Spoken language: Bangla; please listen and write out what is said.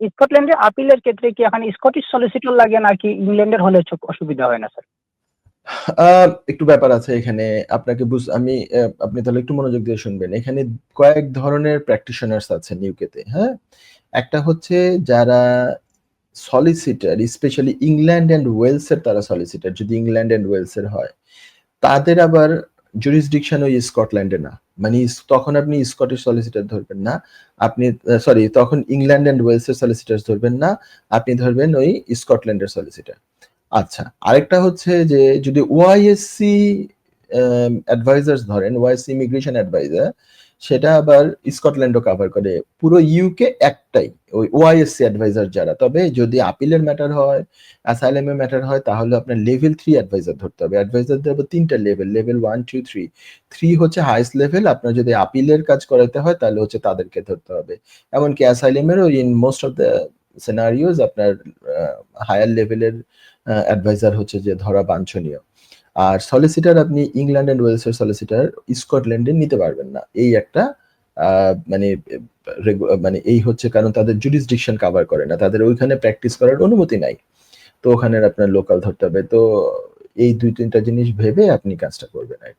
স্কটল্যান্ডে আপিলের ক্ষেত্রে কি এখন স্কটিশ সলিসিটর লাগে নাকি ইংল্যান্ডের হলে অসুবিধা হয় না স্যার একটু ব্যাপার আছে এখানে। আপনাকে বুঝ আমি আপনি তাহলে একটু মনোযোগ দিয়ে শুনবেন। এখানে কয়েক ধরনের প্র্যাকটিশনার্স আছেন ইউকেতে হ্যাঁ? একটা হচ্ছে যারা সলিসিটার স্পেশালি ইংল্যান্ড অ্যান্ড ওয়েলসের তারা সলিসিটার যদি ইংল্যান্ড অ্যান্ড ওয়েলসের হয়। তাদের আবার জুরিসডিকশন ওই স্কটল্যান্ডে না। মানে তখন আপনি স্কটিশ সলিসিটার ধরবেন না, আপনি সরি তখন ইংল্যান্ড অ্যান্ড ওয়েলসের সলিসিটার ধরবেন না, আপনি ধরবেন ওই স্কটল্যান্ডের সলিসিটার আচ্ছা আরেকটা হচ্ছে যে যদি ওয়াইএসসি অ্যাডভাইজার্স ধরেন ওয়াইএসসি ইমিগ্রেশন অ্যাডভাইজার সেটা আবার স্কটল্যান্ডও কভার করে। পুরো ইউকে একটাই, ওই ওআইএসসি অ্যাডভাইজার যারা। তবে যদি আপিলের ম্যাটার হয় অ্যাসাইলেমের ম্যাটার হয়, তাহলে আপনার লেভেল থ্রি অ্যাডভাইজার ধরতে হবে। অ্যাডভাইজারদের আবার তিনটা level level one two three three হচ্ছে হাইস্ট লেভেল আপনার যদি আপিলের কাজ করাতে হয়, তাহলে হচ্ছে তাদেরকে ধরতে হবে। এমনকি অ্যাসাইলেমেরও in most of the scenarios আপনার হায়ার লেভেলের অ্যাডভাইজার হচ্ছে যে ধরা বাঞ্ছনীয়। আর সলিসিটার আপনি ইংল্যান্ড অ্যান্ড ওয়েলসের সলিসিটার স্কটল্যান্ডে নিতে পারবেন না। এই একটা মানে মানে এই হচ্ছে কারণ তাদের জুরিসডিকশন কভার করে না। তাদের ওইখানে প্র্যাকটিস করার অনুমতি নাই। তো ওখানে আপনার লোকাল ধরতে হবে। তো এই দুই তিনটা জিনিস ভেবে আপনি কাজটা করবেন আর কি।